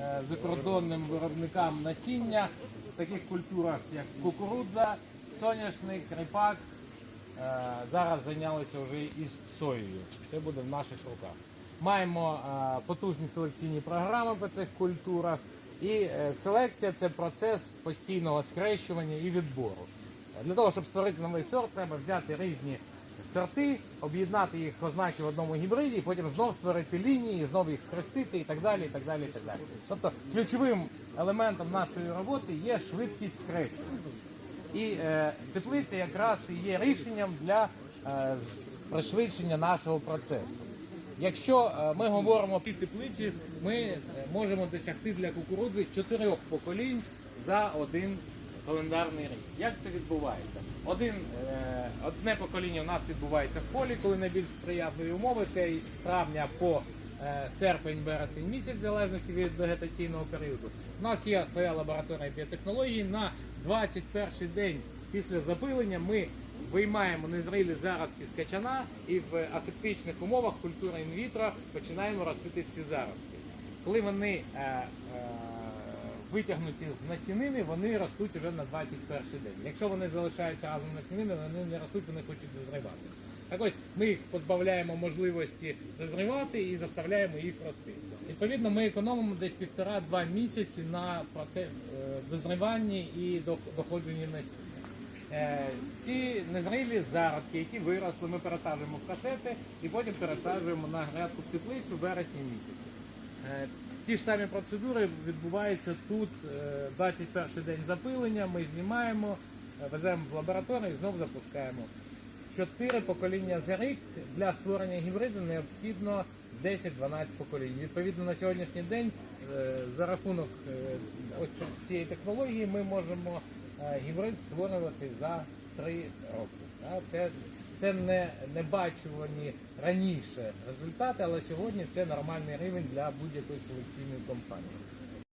е, закордонним виробникам насіння в таких культурах, як кукурудза, соняшник, кріпак. Е, Зараз зайнялися вже із соєю. Це буде в наших руках. Маємо е, потужні селекційні програми по цих культурах. І селекція це процес постійного схрещування і відбору. Для того, щоб створити новий сорт, треба взяти різні сорти, об'єднати їх ознаки в одному гібриді, потім знов створити лінії, знов їх схрестити і так далі. і так далі, і так далі. Тобто ключовим елементом нашої роботи є швидкість схрещення. І е, теплиця якраз і є рішенням для е, пришвидшення нашого процесу. Якщо е, ми говоримо про теплиці, ми е, можемо досягти для кукурудзи чотирьох поколінь за один календарний рік. Як це відбувається? Один, е, одне покоління у нас відбувається в полі, коли найбільш сприятливі умови, це з травня по е, серпень-вересень місяць, в залежності від вегетаційного періоду. У нас є своя лабораторія біотехнології. На 21 день після запилення ми виймаємо незрілі зародки з качана і в асептичних умовах культури інвітро починаємо ростити ці зародки. Коли вони е, е, витягнуті з насінини, вони ростуть вже на 21 день. Якщо вони залишаються разом насінини, вони не ростуть, вони хочуть дозрівати. Так ось ми їх позбавляємо можливості дозрівати і заставляємо їх рости. Відповідно, ми економимо десь півтора-два місяці на процес е, дозріванні і доходженні насіння. Е, Ці незрілі зародки, які виросли, ми пересаджуємо в касети і потім пересаджуємо на грядку в теплицю в вересні місяці. Е, Ті ж самі процедури відбуваються тут. е, 21 день запилення, ми знімаємо, е, веземо в лабораторію і знову запускаємо. Чотири покоління за рік для створення гібриду необхідно 10-12 поколінь. Відповідно, на сьогоднішній день е, за рахунок е, цієї технології ми можемо е, гібрид створювати за 3 роки. Це, це не, не бачувані раніше результати, але сьогодні це нормальний рівень для будь-якої селекційної компанії.